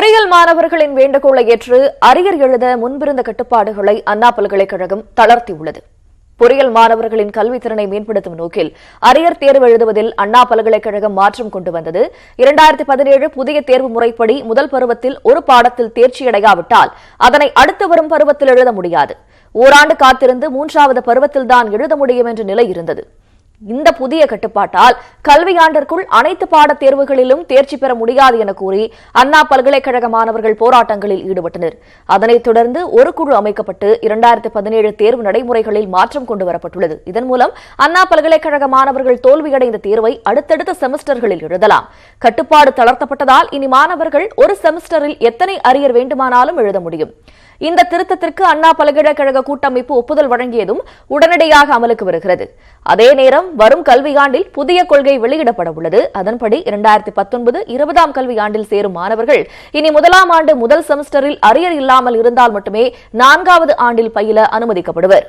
பொறியியல் மாணவர்களின் வேண்டுகோளை ஏற்று அரியர் எழுத முன்பிருந்த கட்டுப்பாடுகளை அண்ணா பல்கலைக்கழகம் தளர்த்தியுள்ளது. பொறியியல் மாணவர்களின் கல்வித்திறனை மேம்படுத்தும் நோக்கில் அரியர் தேர்வு எழுதுவதில் அண்ணா பல்கலைக்கழகம் மாற்றம் கொண்டு வந்தது. இரண்டாயிரத்தி பதினேழு புதிய தேர்வு முறைப்படி முதல் பருவத்தில் ஒரு பாடத்தில் தேர்ச்சியடையாவிட்டால் அதனை அடுத்து வரும் பருவத்தில் எழுத முடியாது. ஓராண்டு காத்திருந்து மூன்றாவது பருவத்தில்தான் எழுத முடியும் என்ற நிலை இருந்தது. இந்த புதிய கட்டுப்பாட்டால் கல்வியாண்டிற்குள் அனைத்து பாடத் தேர்வுகளிலும் தேர்ச்சி பெற முடியாது என கூறி அண்ணா பல்கலைக்கழக மாணவர்கள் போராட்டங்களில் ஈடுபட்டனர். அதனைத் தொடர்ந்து ஒரு குழு அமைக்கப்பட்டு இரண்டாயிரத்து பதினேழு தேர்வு நடைமுறைகளில் மாற்றம் கொண்டு வரப்பட்டுள்ளது. இதன் மூலம் அண்ணா பல்கலைக்கழக மாணவர்கள் தோல்வியடைந்த தேர்வை அடுத்தடுத்த செமஸ்டர்களில் எழுதலாம். கட்டுப்பாடு தளர்த்தப்பட்டதால் இனி மாணவர்கள் ஒரு செமஸ்டரில் எத்தனை அரியர் வேண்டுமானாலும் எழுத முடியும். இந்த திருத்தத்திற்கு அண்ணா பல்கலைக்கழக கூட்டமைப்பு ஒப்புதல் வழங்கியதும் உடனடியாக அமலுக்கு வருகிறது. அதே நேரம் வரும் கல்வியாண்டில் புதிய கொள்கை வெளியிடப்பட உள்ளது. அதன்படி இரண்டாயிரத்தி பத்தொன்பது இருபதாம் கல்வியாண்டில் சேரும் மாணவர்கள் இனி முதலாம் ஆண்டு முதல் செமஸ்டரில் அரியர் இல்லாமல் இருந்தால் மட்டுமே நான்காவது ஆண்டில் பயில அனுமதிக்கப்படுவர்.